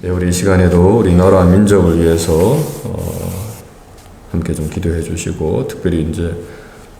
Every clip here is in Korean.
네, 우리 이 시간에도 우리 나라 민족을 위해서 어, 함께 좀 기도해 주시고 특별히 이제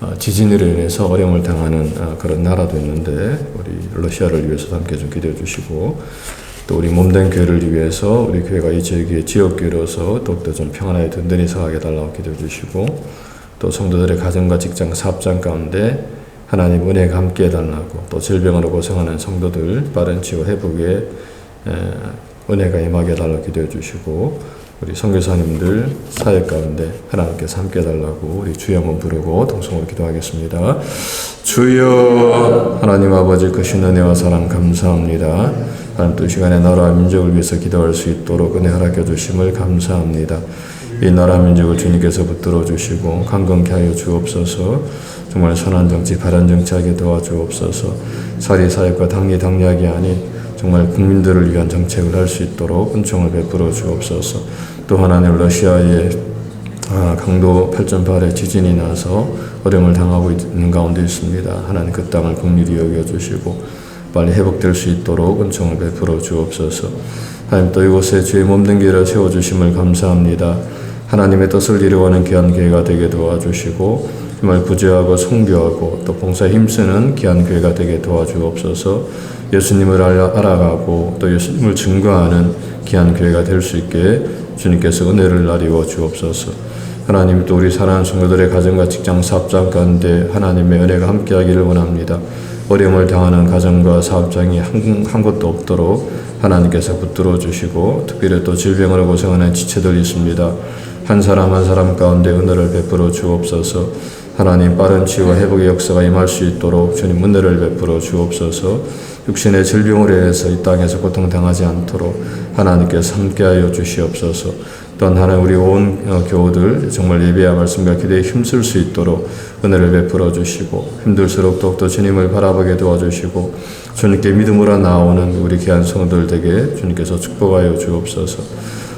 어, 지진으로 인해서 어려움을 당하는 어, 그런 나라도 있는데 우리 러시아를 위해서 함께 좀 기도해 주시고 또 우리 몸된 교회를 위해서 우리 교회가 이 지역의 지역교회로서 더욱더 좀 평안하게 든든히 서가게 달라고 기도해 주시고 또 성도들의 가정과 직장 사업장 가운데 하나님 은혜가 함께 해달라고 또 질병으로 고생하는 성도들 빠른 치유 회복에 에, 은혜가 임하게 해달라고 기도해 주시고 우리 선교사님들 사역 가운데 하나님께서 함께 해달라고 우리 주여 한번 부르고 동성으로 기도하겠습니다. 주여 하나님 아버지 크신 은혜와 사랑 감사합니다. 하나님 또 시간에 나라와 민족을 위해서 기도할 수 있도록 은혜 허락해 주심을 감사합니다. 이 나라 민족을 주님께서 붙들어 주시고 강건케 하여 주옵소서. 정말 선한 정치, 바른 정치하게 도와주옵소서. 사리 사역과 당리 당략이 아닌 정말 국민들을 위한 정책을 할 수 있도록 은총을 베풀어 주옵소서. 또 하나님 러시아의 아, 강도 8.8의 지진이 나서 어려움을 당하고 있는 가운데 있습니다. 하나님 그 땅을 국리히 여겨 주시고 빨리 회복될 수 있도록 은총을 베풀어 주옵소서. 하나님 또 이곳에 주의 몸된 길을 세워 주심을 감사합니다. 하나님의 뜻을 이루어가는 귀한 교회가 되게 도와주시고 정말 구제하고 성교하고 또 봉사에 힘쓰는 귀한 교회가 되게 도와주옵소서 예수님을 알아- 알아가고 또 예수님을 증거하는 귀한 교회가 될 수 있게 주님께서 은혜를 나리워 주옵소서. 하나님 또 우리 사랑하는 성도들의 가정과 직장 사업장 가운데 하나님의 은혜가 함께하기를 원합니다. 어려움을 당하는 가정과 사업장이 한, 한 곳도 없도록 하나님께서 붙들어 주시고 특별히 또 질병으로 고생하는 지체들 있습니다. 한 사람 한 사람 가운데 은혜를 베풀어 주옵소서. 하나님 빠른 치유와 회복의 역사가 임할 수 있도록 주님 은혜를 베풀어 주옵소서 육신의 질병으로 인해서 이 땅에서 고통당하지 않도록 하나님께서 함께하여 주시옵소서. 또한 하나님 우리 온 어, 교우들 정말 예배와 말씀과 기도에 힘쓸 수 있도록 은혜를 베풀어 주시고 힘들수록 더욱더 주님을 바라보게 도와주시고 주님께 믿음으로 나오는 우리 귀한 성도들 되게 주님께서 축복하여 주옵소서.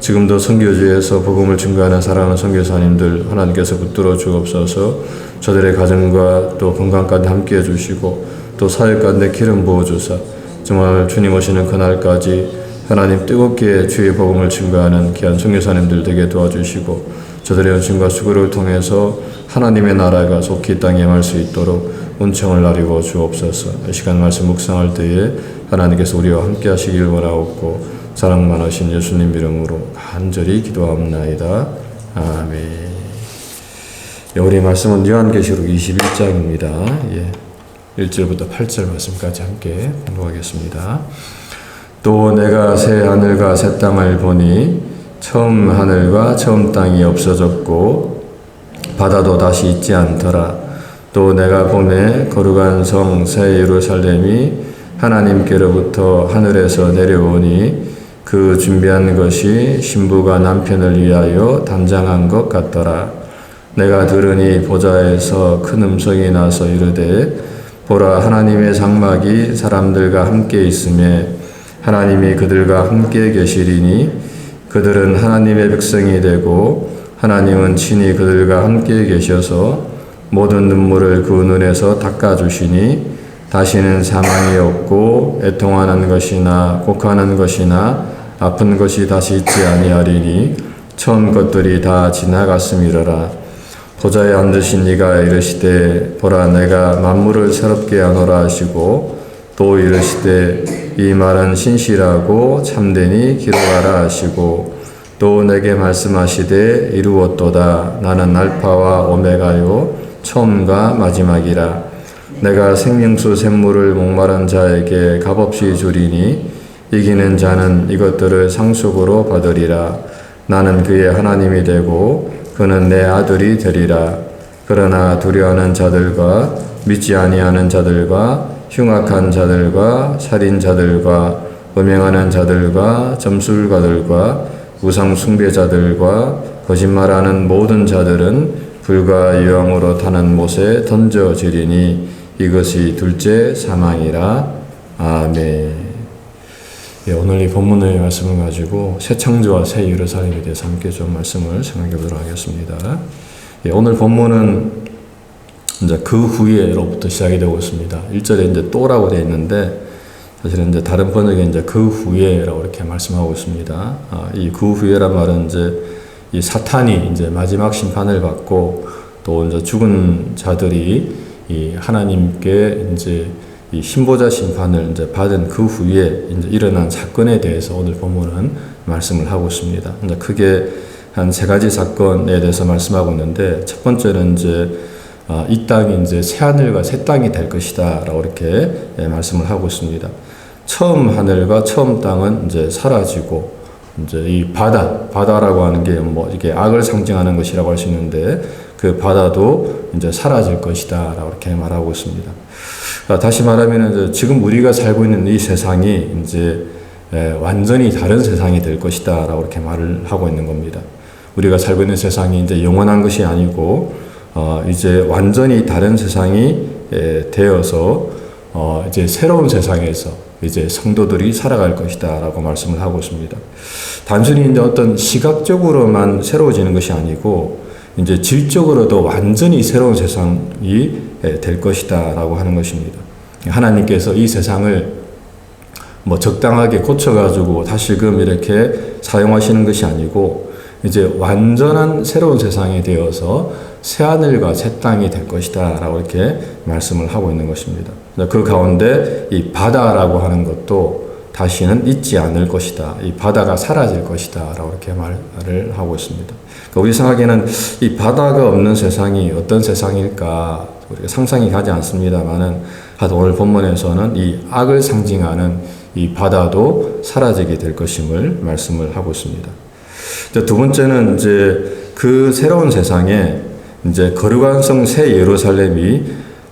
지금도 선교지에서 복음을 증거하는 사랑하는 선교사님들 하나님께서 붙들어 주옵소서. 저들의 가정과 또 건강까지 함께 해 주시고 또 사역 가운데 기름 부어주사 정말 주님 오시는 그날까지 하나님 뜨겁게 주의 복음을 증거하는 귀한 선교사님들 되게 도와주시고 저들의 연신과 수고를 통해서 하나님의 나라가 속히 이 땅에 임할 수 있도록 은총을 나리고 주옵소서 이 시간 말씀 묵상할 때에 하나님께서 우리와 함께 하시길 원하옵고 사랑 많으신 예수님 이름으로 간절히 기도합나이다. 아멘. 예, 우리 말씀은 요한계시록 21장입니다. 예. 1절부터 8절 말씀까지 함께 공부하겠습니다. 또 내가 새 하늘과 새 땅을 보니 처음 하늘과 처음 땅이 없어졌고 바다도 다시 있지 않더라. 또 내가 보매 거룩한 성 새 예루살렘이 하나님께로부터 하늘에서 내려오니 그 준비한 것이 신부가 남편을 위하여 단장한 것 같더라. 내가 들으니 보좌에서 큰 음성이 나서 이르되 보라 하나님의 장막이 사람들과 함께 있음에 하나님이 그들과 함께 계시리니 그들은 하나님의 백성이 되고 하나님은 친히 그들과 함께 계셔서 모든 눈물을 그 눈에서 닦아주시니 다시는 사망이 없고 애통하는 것이나 곡하는 것이나 아픈 것이 다시 있지 아니하리니 처음 것들이 다 지나갔음이로라 보좌에 앉으신 이가 이르시되 보라 내가 만물을 새롭게 하노라 하시고 또 이르시되 이 말은 신실하고 참되니 기록하라 하시고 또 내게 말씀하시되 이루었도다. 나는 알파와 오메가요 처음과 마지막이라. 내가 생명수 샘물을 목마른 자에게 값없이 주리니 이기는 자는 이것들을 상속으로 받으리라. 나는 그의 하나님이 되고 그는 내 아들이 되리라 그러나 두려워하는 자들과 믿지 아니하는 자들과 흉악한 자들과 살인자들과 음행하는 자들과 점술가들과 우상 숭배자들과 거짓말하는 모든 자들은 불과 유황으로 타는 못에 던져지리니 이것이 둘째 사망이라 아멘. 예, 오늘 이 본문의 말씀을 가지고 새 창조와 새 예루살렘에 대해서 함께 좀 말씀을 생각해 보도록 하겠습니다. 예, 오늘 본문은 이제 그 후에로부터 시작이 되고 있습니다. 1절에 이제 또라고 되어 있는데 사실은 이제 다른 번역에 이제 그 후에라고 이렇게 말씀하고 있습니다. 아, 이그 후에란 말은 이제 이 사탄이 이제 마지막 심판을 받고 또 이제 죽은 자들이 이 하나님께 이제 이 신보자 심판을 이제 받은 그 후에 이제 일어난 사건에 대해서 오늘 본문은 말씀을 하고 있습니다. 이제 크게 한 세 가지 사건에 대해서 말씀하고 있는데 첫 번째는 이제 아, 이 땅이 이제 새 하늘과 새 땅이 될 것이다라고 이렇게 예, 말씀을 하고 있습니다. 처음 하늘과 처음 땅은 이제 사라지고 이제 이 바다 바다라고 하는 게 뭐 이게 악을 상징하는 것이라고 할 수 있는데 그 바다도 이제 사라질 것이다 라고 이렇게 말하고 있습니다. 아, 다시 말하면 지금 우리가 살고 있는 이 세상이 이제 예, 완전히 다른 세상이 될 것이다 라고 이렇게 말을 하고 있는 겁니다. 우리가 살고 있는 세상이 이제 영원한 것이 아니고 어, 이제 완전히 다른 세상이 예, 되어서 어, 이제 새로운 세상에서 이제 성도들이 살아갈 것이다 라고 말씀을 하고 있습니다. 단순히 이제 어떤 시각적으로만 새로워지는 것이 아니고 이제 질적으로도 완전히 새로운 세상이 예, 될 것이다라고 하는 것입니다. 하나님께서 이 세상을 뭐 적당하게 고쳐가지고 다시금 이렇게 사용하시는 것이 아니고 이제 완전한 새로운 세상이 되어서 새 하늘과 새 땅이 될 것이다라고 이렇게 말씀을 하고 있는 것입니다. 그 가운데 이 바다라고 하는 것도 다시는 있지 않을 것이다. 이 바다가 사라질 것이다. 라고 이렇게 말을 하고 있습니다. 그러니까 우리 생각에는 이 바다가 없는 세상이 어떤 세상일까 우리가 상상이 가지 않습니다만은 하도 오늘 본문에서는 이 악을 상징하는 이 바다도 사라지게 될 것임을 말씀을 하고 있습니다. 두 번째는 이제 그 새로운 세상에 이제 거룩한 성 새 예루살렘이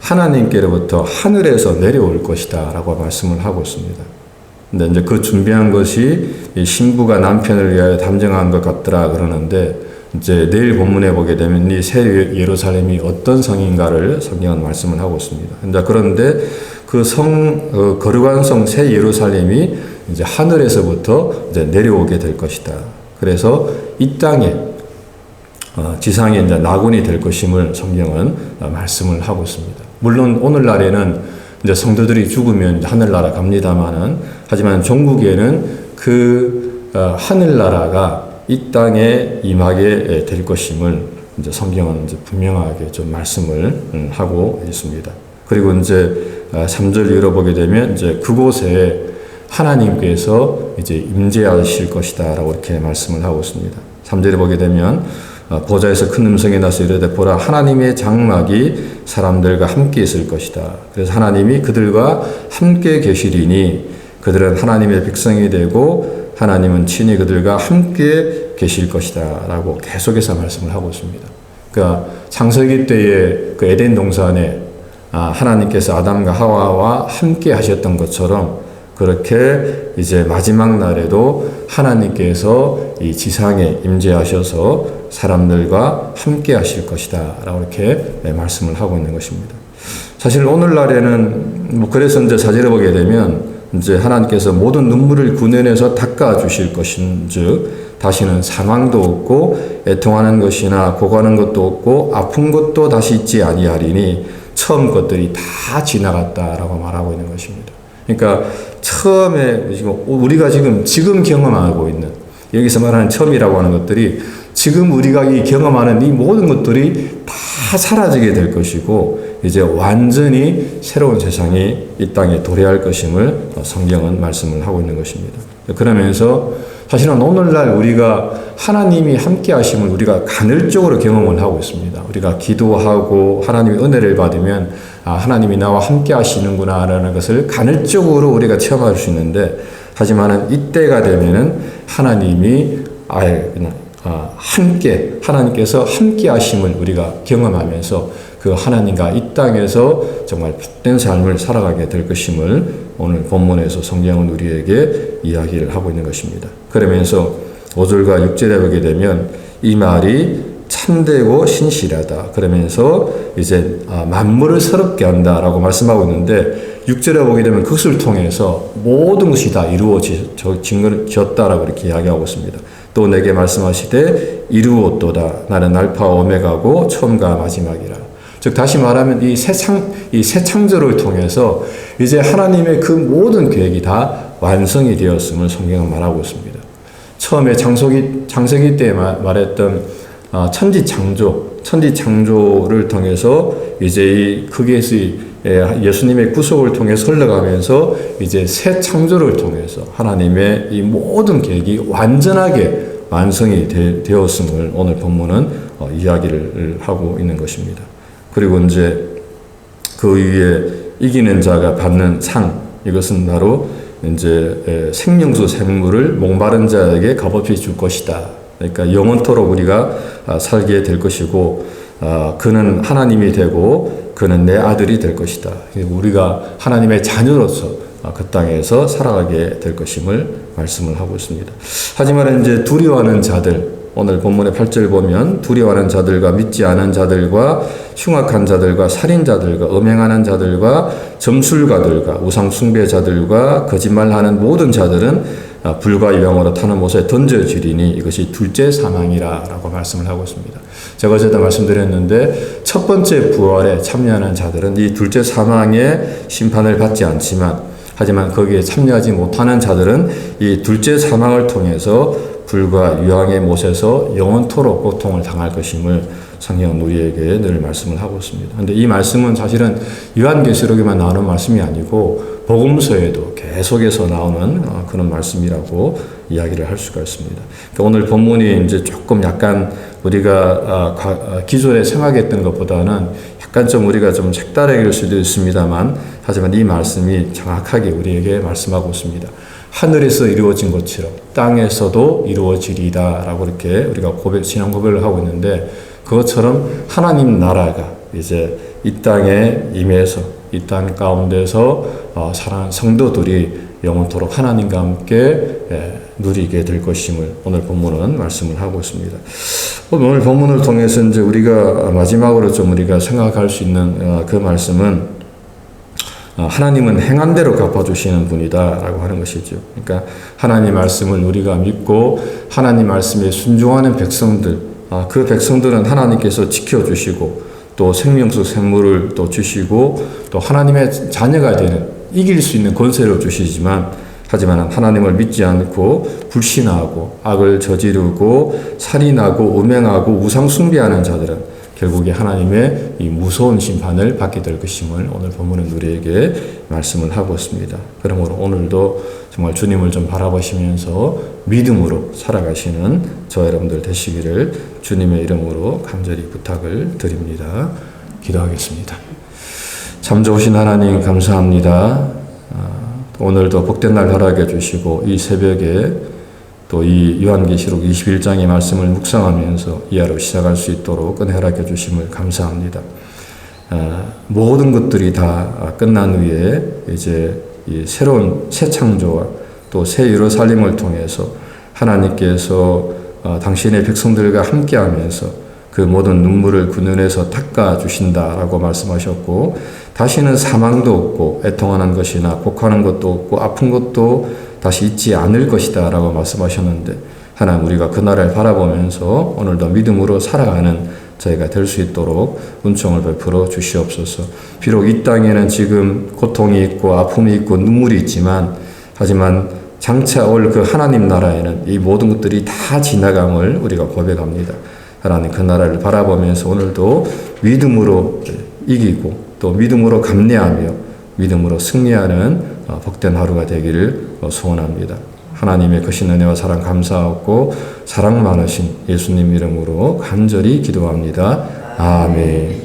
하나님께로부터 하늘에서 내려올 것이다 라고 말씀을 하고 있습니다. 근데 이제 그 준비한 것이 신부가 남편을 위하여 담정한 것 같더라 그러는데 이제 내일 본문에 보게 되면 이 새 예루살렘이 어떤 성인가를 성경은 말씀을 하고 있습니다. 이제 그런데 그 성, 어, 거룩한 성 새 예루살렘이 이제 하늘에서부터 이제 내려오게 될 것이다. 그래서 이 땅에 어, 지상에 이제 나군이 될 것임을 성경은 어, 말씀을 하고 있습니다. 물론 오늘날에는 이제 성도들이 죽으면 하늘나라 갑니다만은 하지만 종국에는 그 어, 하늘나라가 이 땅에 임하게 될 것임을 이제 성경은 이제 분명하게 좀 말씀을 음, 하고 있습니다. 그리고 이제 3절 읽어보게 되면 이제 그곳에 하나님께서 이제 임재하실 것이다라고 이렇게 말씀을 하고 있습니다. 3절에 보게 되면 어, 보좌에서 큰 음성이 나서 이르되 보라 하나님의 장막이 사람들과 함께 있을 것이다. 그래서 하나님이 그들과 함께 계시리니 그들은 하나님의 백성이 되고 하나님은 친히 그들과 함께 계실 것이다. 라고 계속해서 말씀을 하고 있습니다. 그러니까 창세기 때의 그 에덴 동산에 아, 하나님께서 아담과 하와와 함께 하셨던 것처럼 그렇게 이제 마지막 날에도 하나님께서 이 지상에 임재하셔서 사람들과 함께 하실 것이다. 라고 이렇게 네, 말씀을 하고 있는 것입니다. 사실 오늘날에는 뭐 그래서 이제 사제를 보게 되면 이제 하나님께서 모든 눈물을 구내내서 닦아 주실 것인즉 다시는 사망도 없고 애통하는 것이나 고가는 것도 없고 아픈 것도 다시 있지 아니하리니 처음 것들이 다 지나갔다라고 말하고 있는 것입니다. 그러니까 처음에 지금 우리가 지금 지금 경험하고 있는 여기서 말하는 처음이라고 하는 것들이 지금 우리가 이 경험하는 이 모든 것들이 다 사라지게 될 것이고 이제 완전히 새로운 세상이 이 땅에 도래할 것임을 성경은 말씀을 하고 있는 것입니다. 그러면서 사실은 오늘날 우리가 하나님이 함께 하심을 우리가 간헐적으로 경험을 하고 있습니다. 우리가 기도하고 하나님의 은혜를 받으면 아, 하나님이 나와 함께 하시는구나라는 것을 간헐적으로 우리가 체험할 수 있는데 하지만은 이때가 되면은 하나님이 아예 그냥 아, 함께 하나님께서 함께 하심을 우리가 경험하면서 그 하나님과 이 땅에서 정말 복된 삶을 살아가게 될 것임을 오늘 본문에서 성경은 우리에게 이야기를 하고 있는 것입니다. 그러면서 5절과 6절에 보게 되면 이 말이 참되고 신실하다. 그러면서 이제 아, 만물을 새롭게 한다라고 말씀하고 있는데 6절에 보게 되면 그것을 통해서 모든 것이 다 이루어졌다라고 이렇게 이야기하고 있습니다. 또 내게 말씀하시되 이루었도다. 나는 알파 오메가고 처음과 마지막이라. 즉 다시 말하면 이 새창 이 새 창조를 통해서 이제 하나님의 그 모든 계획이 다 완성이 되었음을 성경은 말하고 있습니다. 처음에 장소기 장세기 때 말했던 어, 천지 창조, 천지 창조를 통해서 이제 이 거기에서 예수님의 구속을 통해서 흘러가면서 이제 새 창조를 통해서 하나님의 이 모든 계획이 완전하게 완성이 되, 었음을 오늘 본문은 어, 이야기를 하고 있는 것입니다. 그리고 이제 그 위에 이기는 자가 받는 상 이것은 바로 이제 생명수 생물을 목마른 자에게 값없이 줄 것이다. 그러니까 영원토록 우리가 아, 살게 될 것이고 아, 그는 하나님이 되고 그는 내 아들이 될 것이다. 우리가 하나님의 자녀로서 아, 그 땅에서 살아가게 될 것임을 말씀을 하고 있습니다. 하지만 이제 두려워하는 자들 오늘 본문의 8절 보면 두려워하는 자들과 믿지 않은 자들과 흉악한 자들과 살인자들과 음행하는 자들과 점술가들과 우상 숭배자들과 거짓말하는 모든 자들은 불과 영으로 타는 못에 던져지리니 이것이 둘째 사망이라 라고 말씀을 하고 있습니다. 제가 어제도 말씀드렸는데 첫 번째 부활에 참여하는 자들은 이 둘째 사망의 심판을 받지 않지만 하지만 거기에 참여하지 못하는 자들은 이 둘째 사망을 통해서 불과 유황의 못에서 영원토록 고통을 당할 것임을 성경은 우리에게 늘 말씀을 하고 있습니다. 그런데 이 말씀은 사실은 요한계시록에만 나오는 말씀이 아니고 복음서에도 계속해서 나오는 어, 그런 말씀이라고 이야기를 할 수가 있습니다. 그러니까 오늘 본문이 이제 조금 약간 우리가 아, 아, 기존에 생각했던 것보다는 약간 좀 우리가 좀 색다르게 수도 있습니다만 하지만 이 말씀이 정확하게 우리에게 말씀하고 있습니다. 하늘에서 이루어진 것처럼 땅에서도 이루어지리다 라고 이렇게 우리가 고백, 신앙 고백을 하고 있는데 그것처럼 하나님 나라가 이제 이 땅에 임해서 이 땅 가운데서 어, 사랑하는 성도들이 영원토록 하나님과 함께 예, 누리게 될 것임을 오늘 본문은 말씀을 하고 있습니다. 오늘 본문을 통해서 이제 우리가 마지막으로 좀 우리가 생각할 수 있는 어, 그 말씀은 어, 하나님은 행한 대로 갚아주시는 분이다라고 하는 것이죠. 그러니까 하나님 말씀을 우리가 믿고 하나님 말씀에 순종하는 백성들, 아, 그 백성들은 하나님께서 지켜주시고 또 생명수 생물을 또 주시고 또 하나님의 자녀가 되는 이길 수 있는 권세를 주시지만 하지만 하나님을 믿지 않고 불신하고 악을 저지르고 살인하고 음행하고 우상 숭배하는 자들은 결국에 하나님의 이 무서운 심판을 받게 될 것임을 오늘 본문은 우리에게 말씀을 하고 있습니다. 그러므로 오늘도 정말 주님을 좀 바라보시면서 믿음으로 살아가시는 저 여러분들 되시기를 주님의 이름으로 간절히 부탁을 드립니다. 기도하겠습니다. 참 좋으신 하나님 감사합니다. 아, 오늘도 복된 날 허락해 주시고 이 새벽에 또 이 요한계시록 21장의 말씀을 묵상하면서 이 하루 시작할 수 있도록 은혜 허락해 주심을 감사합니다. 아, 모든 것들이 다 끝난 후에 이제 새로운 새 창조와 또 새 예루살렘을 통해서 하나님께서 어, 당신의 백성들과 함께 하면서 그 모든 눈물을 그 눈에서 닦아 주신다라고 말씀하셨고 다시는 사망도 없고 애통하는 것이나 곡하는 것도 없고 아픈 것도 다시 있지 않을 것이다 라고 말씀하셨는데 하나님 우리가 그날을 바라보면서 오늘도 믿음으로 살아가는 저희가 될 수 있도록 은총을 베풀어 주시옵소서. 비록 이 땅에는 지금 고통이 있고 아픔이 있고 눈물이 있지만 하지만 장차 올 그 하나님 나라에는 이 모든 것들이 다 지나감을 우리가 고백합니다. 하나님 그 나라를 바라보면서 오늘도 믿음으로 이기고 또 믿음으로 감내하며 믿음으로 승리하는 어, 복된 하루가 되기를 어, 소원합니다. 하나님의 크신 은혜와 사랑 감사하고 사랑 많으신 예수님 이름으로 간절히 기도합니다. 아멘.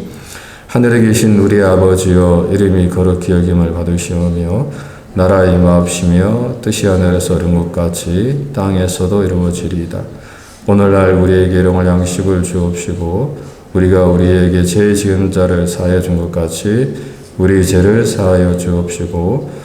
하늘에 계신 우리 아버지여 이름이 거룩히 여김을 받으시오며 나라 임하옵시며 뜻이 하늘에서 이룬 것 같이 땅에서도 이루어지리이다. 오늘날 우리에게 일용할 양식을 주옵시고 우리가 우리에게 죄 지은 자를 사하여 준 것 같이 우리 죄를 사하여 주옵시고